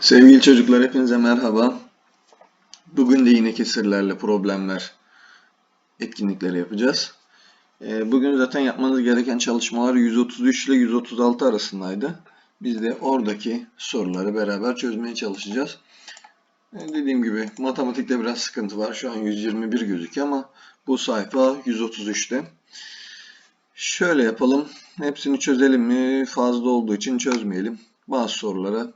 Sevgili çocuklar hepinize merhaba. Bugün de yine kesirlerle problemler etkinlikleri yapacağız. Ee, Bugün zaten yapmanız gereken çalışmalar 133 ile 136 arasındaydı. Biz de oradaki soruları beraber çözmeye çalışacağız. Ee, Dediğim gibi matematikte biraz sıkıntı var. Şu an 121 gözüküyor ama bu sayfa 133'te. Şöyle yapalım. Hepsini çözelim mi? Fazla olduğu için çözmeyelim. Bazı sorulara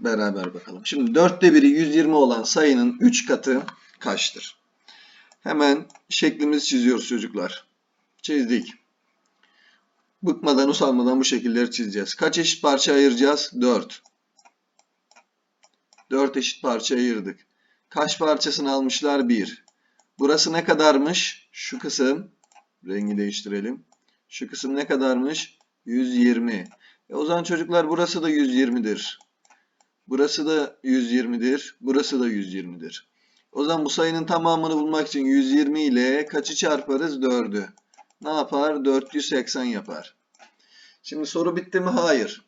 beraber bakalım. Şimdi dörtte biri 120 olan sayının 3 katı kaçtır? Hemen şeklimizi çiziyoruz çocuklar. Çizdik. Bıkmadan usanmadan bu şekilleri çizeceğiz. Kaç eşit parça ayıracağız? 4. 4 eşit parça ayırdık. Kaç parçasını almışlar? 1. Burası ne kadarmış? Şu kısım. Rengi değiştirelim. Şu kısım ne kadarmış? 120. E o zaman çocuklar burası da 120'dir. Burası da 120'dir. Burası da 120'dir. O zaman bu sayının tamamını bulmak için 120 ile kaçı çarparız? 4'ü. Ne yapar? 480 yapar. Şimdi soru bitti mi? Hayır.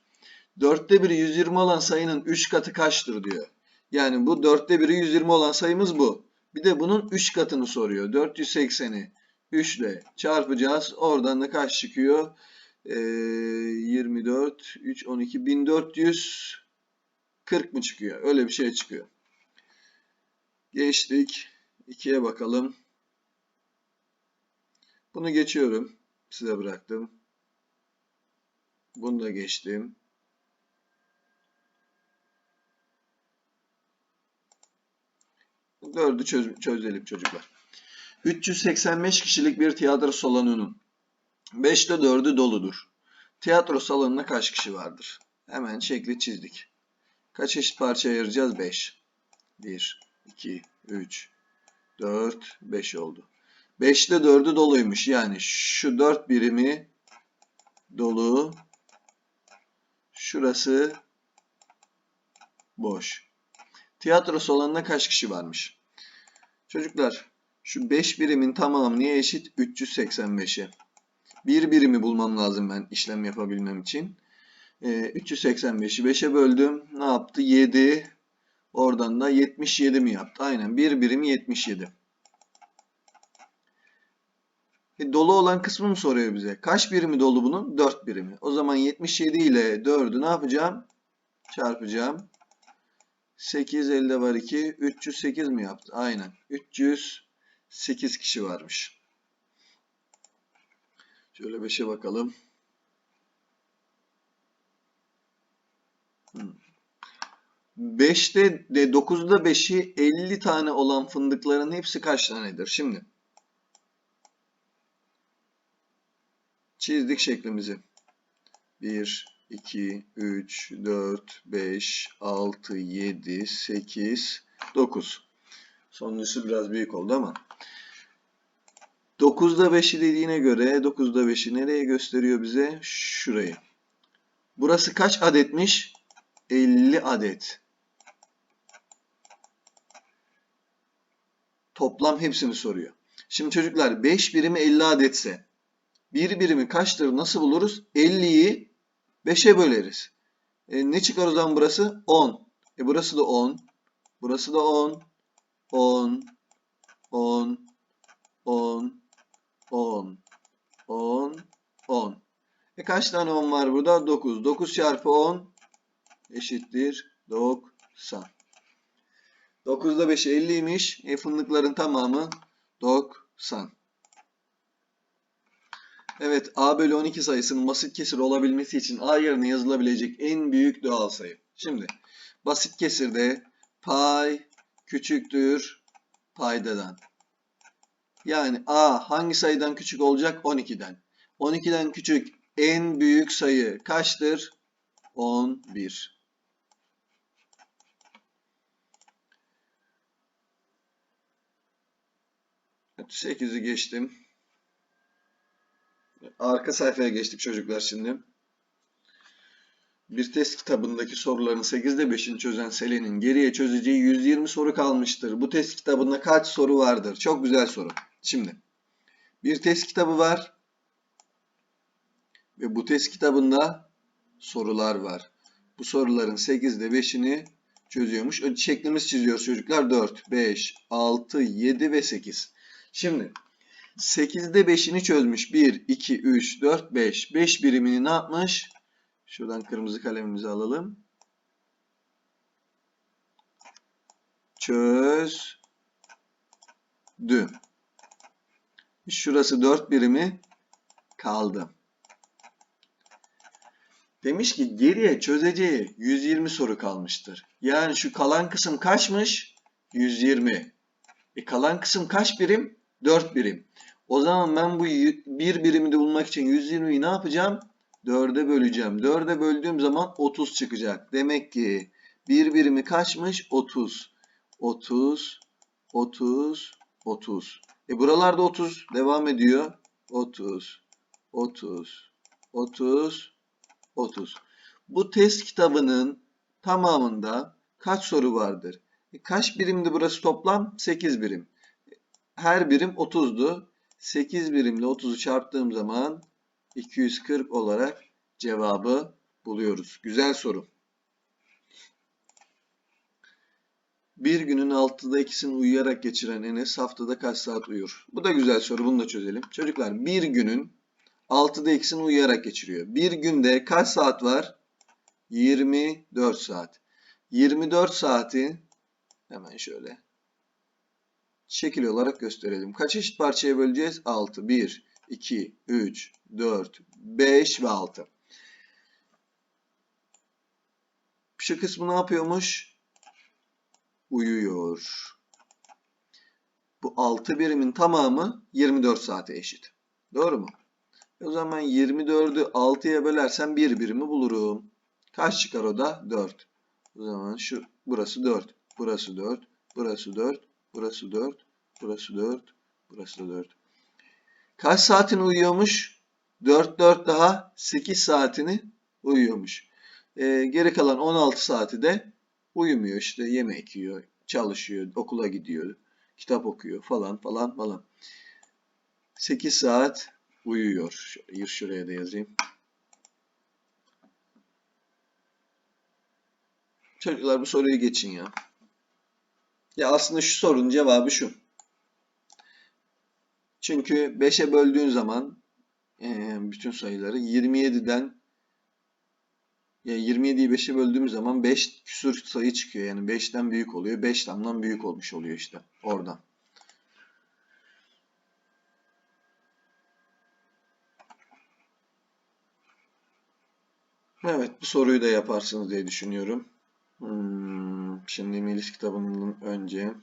4'te biri 120 olan sayının 3 katı kaçtır diyor. Yani bu 4'te biri 120 olan sayımız bu. Bir de bunun 3 katını soruyor. 480'i 3 ile çarpacağız. Oradan da kaç çıkıyor? Ee, 24, 3, 12, 1400 40 mı çıkıyor? Öyle bir şey çıkıyor. Geçtik. 2'ye bakalım. Bunu geçiyorum. Size bıraktım. Bunu da geçtim. Dördü çöz çözelim çocuklar. 385 kişilik bir tiyatro salonunun 5'te 4'ü doludur. Tiyatro salonuna kaç kişi vardır? Hemen şekli çizdik. Kaç eşit parça ayıracağız? 5. 1, 2, 3, 4, 5 oldu. 5'te 4'ü doluymuş. Yani şu 4 birimi dolu. Şurası boş. Tiyatro salonunda kaç kişi varmış? Çocuklar şu 5 birimin tamamı niye eşit? 385'e. Bir birimi bulmam lazım ben işlem yapabilmem için. Ee, 385'i 5'e böldüm. Ne yaptı? 7. Oradan da 77 mi yaptı? Aynen. Bir birimi 77. E, dolu olan kısmı mı soruyor bize? Kaç birimi dolu bunun? 4 birimi. O zaman 77 ile 4'ü ne yapacağım? Çarpacağım. 8 elde var 2. 308 mi yaptı? Aynen. 308 kişi varmış. Şöyle 5'e bakalım. 5'te de 9'da 5'i 50 tane olan fındıkların hepsi kaç tanedir? Şimdi çizdik şeklimizi. 1, 2, 3, 4, 5, 6, 7, 8, 9. Sonuncusu biraz büyük oldu ama. 9'da 5'i dediğine göre 9'da 5'i nereye gösteriyor bize? Şurayı. Burası kaç adetmiş? 50 adet. Toplam hepsini soruyor. Şimdi çocuklar 5 birimi 50 adetse 1 birimi kaçtır nasıl buluruz? 50'yi 5'e böleriz. E, ne çıkar o zaman burası? 10. E burası da 10. Burası da 10. 10. 10. 10. 10. 10. 10. E kaç tane 10 var burada? 9. 9 çarpı 10 eşittir 90. 9'da 5 50'ymiş. E fındıkların tamamı 90. Evet A bölü 12 sayısının basit kesir olabilmesi için A yerine yazılabilecek en büyük doğal sayı. Şimdi basit kesirde pay küçüktür paydadan. Yani A hangi sayıdan küçük olacak? 12'den. 12'den küçük en büyük sayı kaçtır? 11. Evet, 8'i geçtim. Arka sayfaya geçtik çocuklar şimdi. Bir test kitabındaki soruların 8'de 5'ini çözen Selen'in geriye çözeceği 120 soru kalmıştır. Bu test kitabında kaç soru vardır? Çok güzel soru. Şimdi bir test kitabı var. Ve bu test kitabında sorular var. bu soruların 8'de 5'ini çözüyormuş. Şeklimiz çiziyoruz çocuklar. 4, 5, 6, 7 ve 8. Şimdi 8'de 5'ini çözmüş. 1, 2, 3, 4, 5. 5 birimini ne yapmış? Şuradan kırmızı kalemimizi alalım. Çözdü. Şurası 4 birimi kaldı. Demiş ki geriye çözeceği 120 soru kalmıştır. Yani şu kalan kısım kaçmış? 120. E kalan kısım kaç birim? 4 birim. O zaman ben bu yü- bir birimi de bulmak için 120'yi ne yapacağım? 4'e böleceğim. 4'e böldüğüm zaman 30 çıkacak. Demek ki bir birimi kaçmış? 30. 30, 30, 30. E buralarda 30 devam ediyor. 30, 30, 30, 30. Bu test kitabının tamamında kaç soru vardır? E, kaç birimdi burası toplam? 8 birim. Her birim 30'du. 8 birimle 30'u çarptığım zaman 240 olarak cevabı buluyoruz. Güzel soru. Bir günün 6'da ikisini uyuyarak geçiren Enes haftada kaç saat uyur? Bu da güzel soru. Bunu da çözelim. Çocuklar bir günün 6'da ikisini uyuyarak geçiriyor. Bir günde kaç saat var? 24 saat. 24 saati hemen şöyle şekil olarak gösterelim. Kaç eşit parçaya böleceğiz? 6. 1, 2, 3, 4, 5 ve 6. Şu kısmı ne yapıyormuş? Uyuyor. Bu 6 birimin tamamı 24 saate eşit. Doğru mu? O zaman 24'ü 6'ya bölersem bir birimi bulurum. Kaç çıkar o da? 4. O zaman şu burası 4. Burası 4. Burası 4. Burası 4. Burası 4. Burası da 4. Kaç saatini uyuyormuş? 4 4 daha 8 saatini uyuyormuş. Ee, geri kalan 16 saati de uyumuyor. İşte yemek yiyor, çalışıyor, okula gidiyor, kitap okuyor falan falan falan. 8 saat uyuyor. Şuraya da yazayım. Çocuklar bu soruyu geçin ya. Ya aslında şu sorunun cevabı şu. Çünkü 5'e böldüğün zaman eee, bütün sayıları 27'den ya 27'yi 5'e böldüğümüz zaman 5 küsur sayı çıkıyor. Yani 5'ten büyük oluyor. 5 tamdan büyük olmuş oluyor işte oradan. Evet bu soruyu da yaparsınız diye düşünüyorum. Hmm, şimdi Melis kitabından önce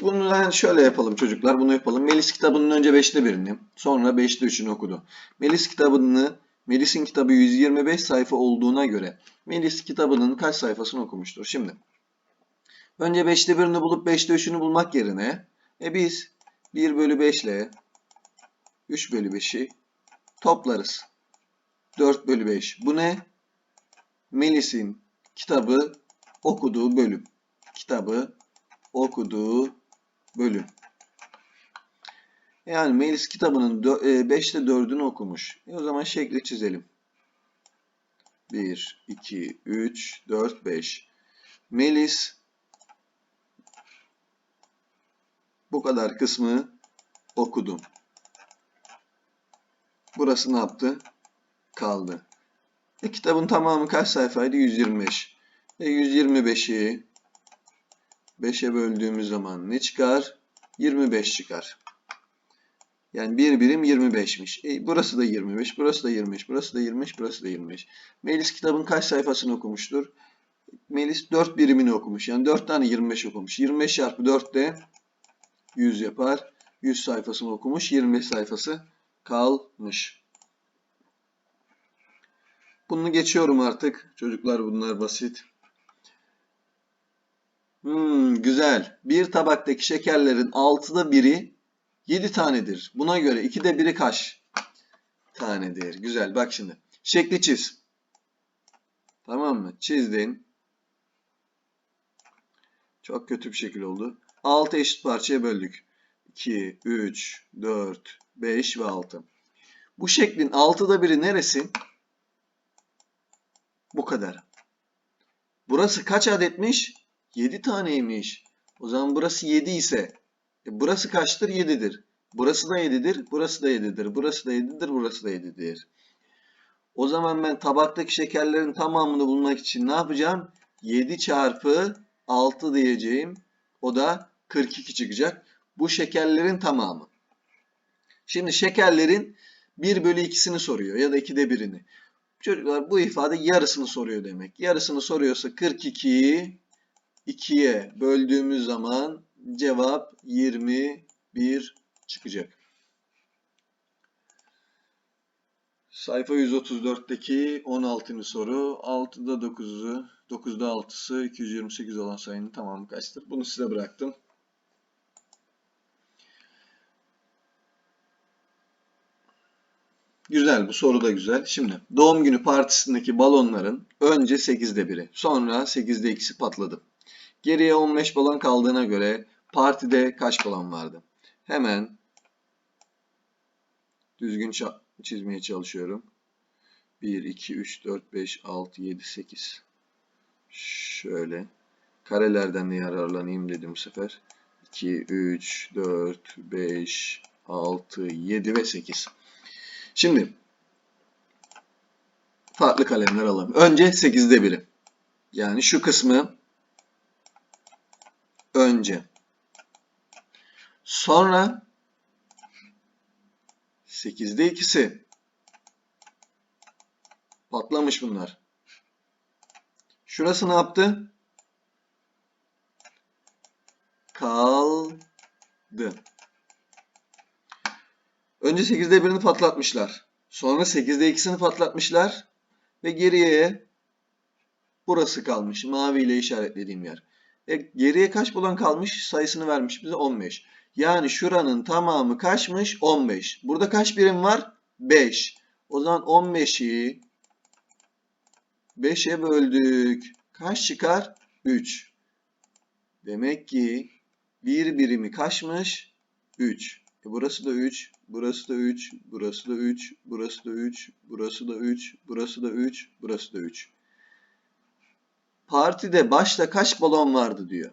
Bunu yani şöyle yapalım çocuklar. Bunu yapalım. Melis kitabının önce 5'te birini, sonra 5'te 3'ünü okudu. Melis kitabını, Melis'in kitabı 125 sayfa olduğuna göre Melis kitabının kaç sayfasını okumuştur? Şimdi önce 5'te birini bulup 5'te 3'ünü bulmak yerine e biz 1 bölü 5 ile 3 bölü 5'i toplarız. 4 bölü 5. Bu ne? Melis'in kitabı okuduğu bölüm. Kitabı okuduğu bölüm. Yani Melis kitabının 5'te 4'ünü okumuş. E o zaman şekli çizelim. 1, 2, 3, 4, 5. Melis bu kadar kısmı okudu. Burası ne yaptı? Kaldı. E, kitabın tamamı kaç sayfaydı? 125. E, 125'i 5'e böldüğümüz zaman ne çıkar? 25 çıkar. Yani bir birim 25'miş. E, burası da 25, burası da 25, burası da 25, burası da 25. Melis kitabın kaç sayfasını okumuştur? Melis 4 birimini okumuş. Yani 4 tane 25 okumuş. 25 çarpı 4 de 100 yapar. 100 sayfasını okumuş. 25 sayfası kalmış. Bunu geçiyorum artık. Çocuklar bunlar basit. Hmm, güzel. Bir tabaktaki şekerlerin 6'da biri 7 tanedir. Buna göre 2'de biri kaç tanedir? Güzel. Bak şimdi. Şekli çiz. Tamam mı? Çizdin. Çok kötü bir şekil oldu. 6 eşit parçaya böldük. 2, 3, 4, 5 ve 6. Bu şeklin 6'da biri neresi? Bu kadar. Burası kaç adetmiş? 7 taneymiş. O zaman burası 7 ise e burası kaçtır? 7'dir. Burası da 7'dir, burası da 7'dir, burası da 7'dir, burası da 7'dir. O zaman ben tabaktaki şekerlerin tamamını bulmak için ne yapacağım? 7 çarpı 6 diyeceğim. O da 42 çıkacak. Bu şekerlerin tamamı. Şimdi şekerlerin 1 bölü 2'sini soruyor ya da 2'de birini. Çocuklar bu ifade yarısını soruyor demek. Yarısını soruyorsa 42'yi 2'ye böldüğümüz zaman cevap 21 çıkacak. Sayfa 134'teki 16. soru. 6'da 9'u, 9'da 6'sı 228 olan sayının tamamı kaçtır? Bunu size bıraktım. Güzel bu soru da güzel. Şimdi doğum günü partisindeki balonların önce 8'de biri sonra 8'de ikisi patladı. Geriye 15 balon kaldığına göre partide kaç balon vardı? Hemen düzgün çizmeye çalışıyorum. 1, 2, 3, 4, 5, 6, 7, 8. Şöyle. Karelerden de yararlanayım dedim bu sefer. 2, 3, 4, 5, 6, 7 ve 8. Şimdi farklı kalemler alalım. Önce 8'de biri. Yani şu kısmı önce. Sonra 8'de ikisi. Patlamış bunlar. Şurası ne yaptı? Kaldı. Önce 8'de birini patlatmışlar. Sonra 8'de ikisini patlatmışlar. Ve geriye burası kalmış. Mavi ile işaretlediğim yer. E, geriye kaç bulan kalmış? Sayısını vermiş bize 15. Yani şuranın tamamı kaçmış? 15. Burada kaç birim var? 5. O zaman 15'i 5'e böldük. Kaç çıkar? 3. Demek ki bir birimi kaçmış? 3. E burası da 3, burası da 3, burası da 3, burası da 3, burası da 3, burası da 3, burası da 3. Partide başta kaç balon vardı diyor.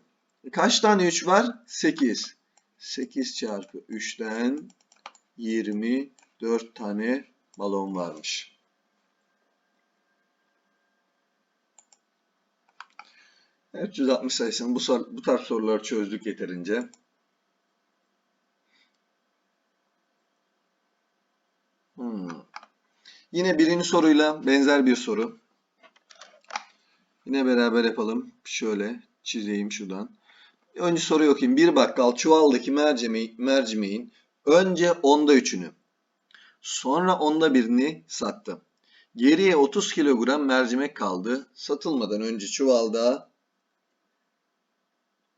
Kaç tane 3 var? 8. 8 çarpı 3'ten 24 tane balon varmış. Evet 360 sayısının bu, bu tarz soruları çözdük yeterince. Hmm. Yine birinci soruyla benzer bir soru. Yine beraber yapalım. Şöyle çizeyim şuradan. Önce soruyu okuyayım. Bir bakkal çuvaldaki mercimeğin, mercimeğin önce onda üçünü, sonra onda birini sattı. Geriye 30 kilogram mercimek kaldı. Satılmadan önce çuvalda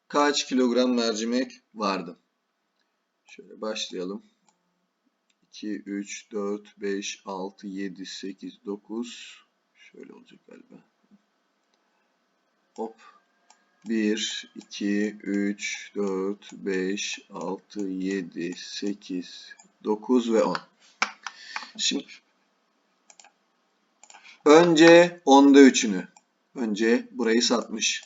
kaç kilogram mercimek vardı? Şöyle başlayalım. 2, 3, 4, 5, 6, 7, 8, 9. Şöyle olacak galiba. Hop. 1, 2, 3, 4, 5, 6, 7, 8, 9 ve 10. Şimdi önce onda üçünü. Önce burayı satmış.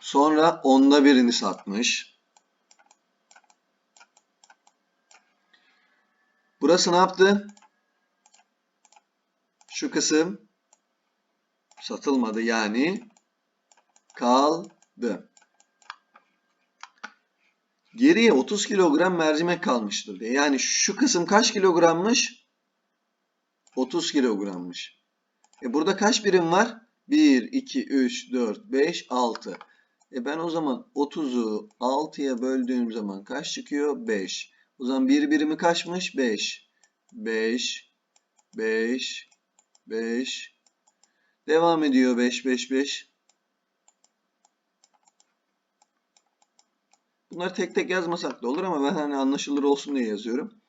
Sonra onda birini satmış. Burası ne yaptı? Şu kısım satılmadı yani kaldı. Geriye 30 kilogram mercimek kalmıştır diye. Yani şu kısım kaç kilogrammış? 30 kilogrammış. E burada kaç birim var? 1, 2, 3, 4, 5, 6. E ben o zaman 30'u 6'ya böldüğüm zaman kaç çıkıyor? 5. O zaman bir birimi kaçmış? 5. 5, 5, 5. Devam ediyor 5, 5, 5. Bunları tek tek yazmasak da olur ama ben hani anlaşılır olsun diye yazıyorum.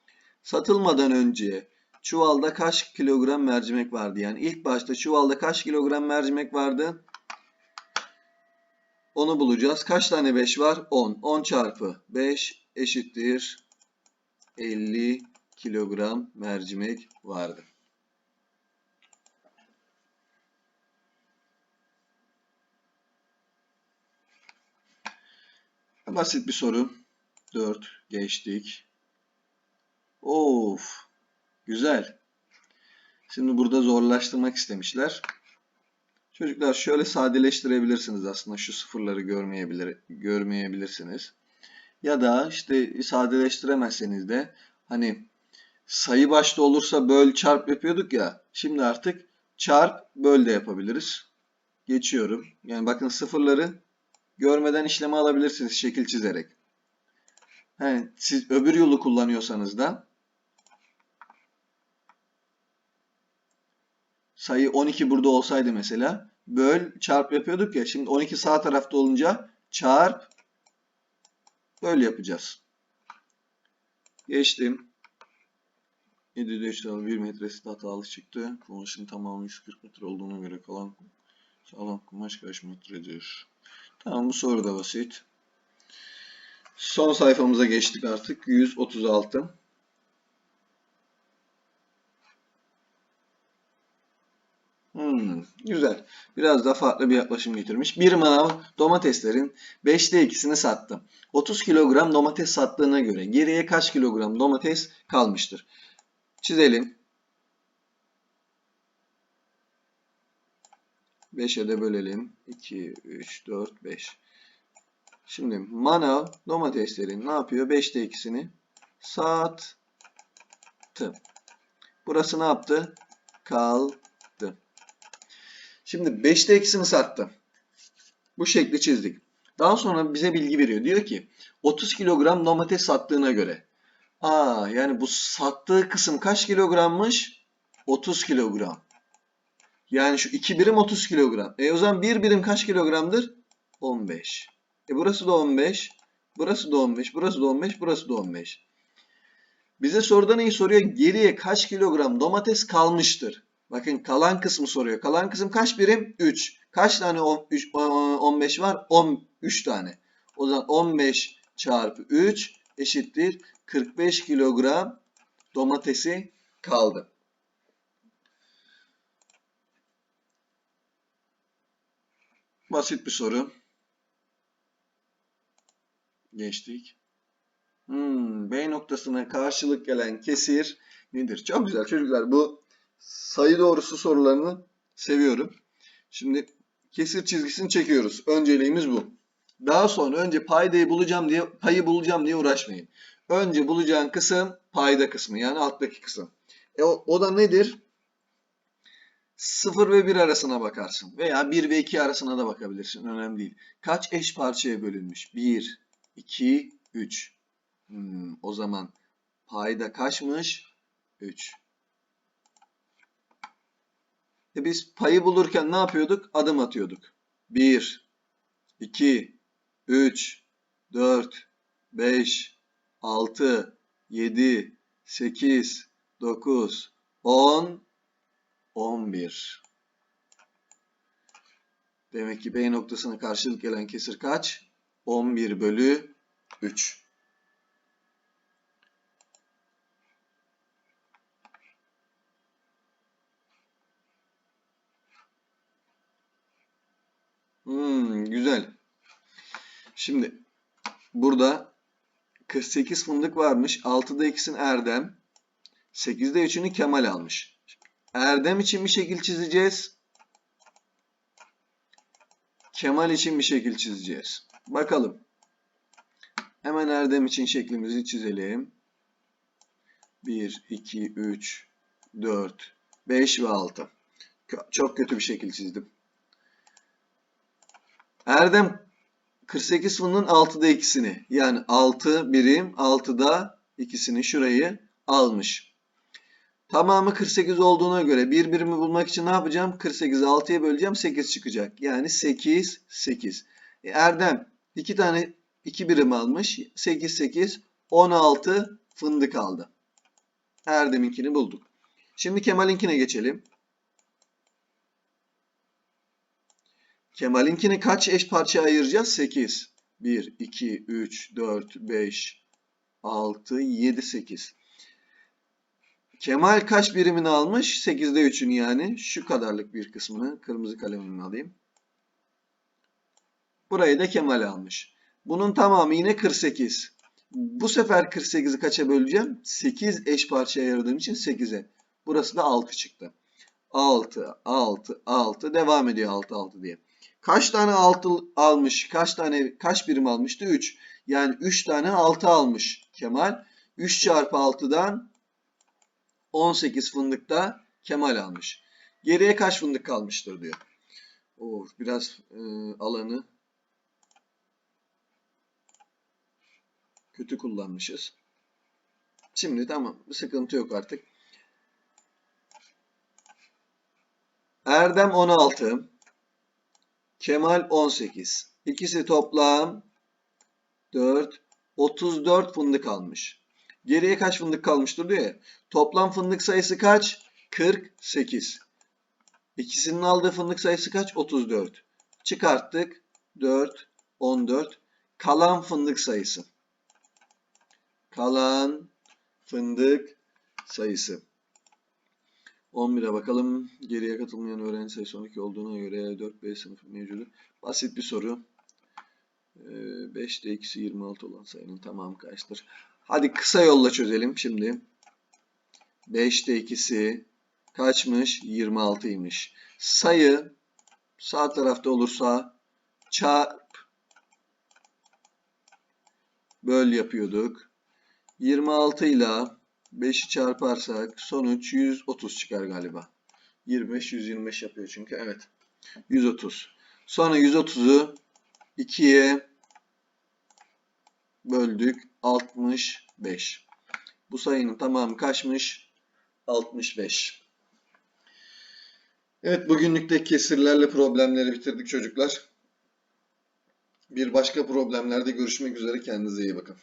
Satılmadan önce çuvalda kaç kilogram mercimek vardı? Yani ilk başta çuvalda kaç kilogram mercimek vardı? Onu bulacağız. Kaç tane 5 var? 10. 10 çarpı 5 eşittir 50 kilogram mercimek vardı. Basit bir soru. 4 geçtik. Of. Güzel. Şimdi burada zorlaştırmak istemişler. Çocuklar şöyle sadeleştirebilirsiniz aslında şu sıfırları görmeyebilir, görmeyebilirsiniz. Ya da işte sadeleştiremezseniz de hani sayı başta olursa böl çarp yapıyorduk ya. Şimdi artık çarp böl de yapabiliriz. Geçiyorum. Yani bakın sıfırları görmeden işleme alabilirsiniz şekil çizerek. He, siz öbür yolu kullanıyorsanız da sayı 12 burada olsaydı mesela böl çarp yapıyorduk ya. Şimdi 12 sağ tarafta olunca çarp böl yapacağız. Geçtim. 7 1 metresi hatalı çıktı. Kumaşın tamamı 140 metre olduğuna göre kalan sağlam kumaş kaç metredir? Tamam bu soru da basit. Son sayfamıza geçtik artık. 136. Hmm, güzel. Biraz daha farklı bir yaklaşım getirmiş. Bir manav domateslerin 5'te 2'sini sattı. 30 kilogram domates sattığına göre geriye kaç kilogram domates kalmıştır? Çizelim. 5'e de bölelim. 2, 3, 4, 5. Şimdi manav domateslerin ne yapıyor? 5'te 2'sini sattı. Burası ne yaptı? Kaldı. Şimdi 5'te 2'sini sattı. Bu şekli çizdik. Daha sonra bize bilgi veriyor. Diyor ki 30 kilogram domates sattığına göre. Aa yani bu sattığı kısım kaç kilogrammış? 30 kilogram. Yani şu 2 birim 30 kilogram. E o zaman 1 birim kaç kilogramdır? 15. E burası da 15. Burası da 15. Burası da 15. Burası da 15. Bize soruda neyi soruyor? Geriye kaç kilogram domates kalmıştır? Bakın kalan kısmı soruyor. Kalan kısım kaç birim? 3. Kaç tane 15 var? 13 tane. O zaman 15 çarpı 3 eşittir 45 kilogram domatesi kaldı. Basit bir soru. Geçtik. Hmm, B noktasına karşılık gelen kesir nedir? Çok güzel çocuklar. Bu sayı doğrusu sorularını seviyorum. Şimdi kesir çizgisini çekiyoruz. Önceliğimiz bu. Daha sonra önce paydayı bulacağım diye payı bulacağım diye uğraşmayın. Önce bulacağın kısım payda kısmı yani alttaki kısım. E o, o da nedir? 0 ve 1 arasına bakarsın. Veya 1 ve 2 arasına da bakabilirsin. Önemli değil. Kaç eş parçaya bölünmüş? 1, 2, 3. Hmm, o zaman payda kaçmış? 3. E biz payı bulurken ne yapıyorduk? Adım atıyorduk. 1, 2, 3, 4, 5, 6, 7, 8, 9, 10, 11. Demek ki B noktasına karşılık gelen kesir kaç? 11 bölü 3. Hmm, güzel. Şimdi burada 48 fındık varmış. 6'da 2'sin Erdem. 8'de 3'ünü Kemal almış. Erdem için bir şekil çizeceğiz. Kemal için bir şekil çizeceğiz. Bakalım. Hemen Erdem için şeklimizi çizelim. 1, 2, 3, 4, 5 ve 6. Çok kötü bir şekil çizdim. Erdem 48 fındığın 6'da ikisini yani 6 birim 6'da ikisini şurayı almış. Tamamı 48 olduğuna göre bir birimi bulmak için ne yapacağım? 48'i 6'ya böleceğim 8 çıkacak. Yani 8 8. E Erdem 2 tane 2 birim almış. 8 8 16 fındık aldı. Erdem'inkini bulduk. Şimdi Kemal'inkine geçelim. Kemal'inkini kaç eş parçaya ayıracağız? 8. 1, 2, 3, 4, 5, 6, 7, 8. Kemal kaç birimini almış? 8'de 3'ünü yani. Şu kadarlık bir kısmını kırmızı kalemimle alayım. Burayı da Kemal almış. Bunun tamamı yine 48. Bu sefer 48'i kaça böleceğim? 8 eş parçaya ayırdığım için 8'e. Burası da 6 çıktı. 6, 6, 6 devam ediyor 6, 6 diye. Kaç tane 6 almış? Kaç tane kaç birim almıştı? 3. Yani 3 tane 6 almış Kemal. 3 çarpı 6'dan 18 fındıkta Kemal almış. Geriye kaç fındık kalmıştır diyor. Of biraz e, alanı kötü kullanmışız. Şimdi tamam sıkıntı yok artık. Erdem 16. Kemal 18. İkisi toplam 4. 34 fındık almış. Geriye kaç fındık kalmıştır diyor ya. Toplam fındık sayısı kaç? 48. İkisinin aldığı fındık sayısı kaç? 34. Çıkarttık. 4, 14. Kalan fındık sayısı. Kalan fındık sayısı. 11'e bakalım. Geriye katılmayan öğrenci sayısı 12 olduğuna göre 4B sınıfı mevcudu. Basit bir soru. 5'te x'i 26 olan sayının tamamı kaçtır? Hadi kısa yolla çözelim şimdi. 5'te 2'si kaçmış? 26'ymış. Sayı sağ tarafta olursa çarp böl yapıyorduk. 26 ile 5'i çarparsak sonuç 130 çıkar galiba. 25 125 yapıyor çünkü. Evet. 130. Sonra 130'u 2'ye böldük. 65. Bu sayının tamamı kaçmış? 65. Evet bugünlük de kesirlerle problemleri bitirdik çocuklar. Bir başka problemlerde görüşmek üzere. Kendinize iyi bakın.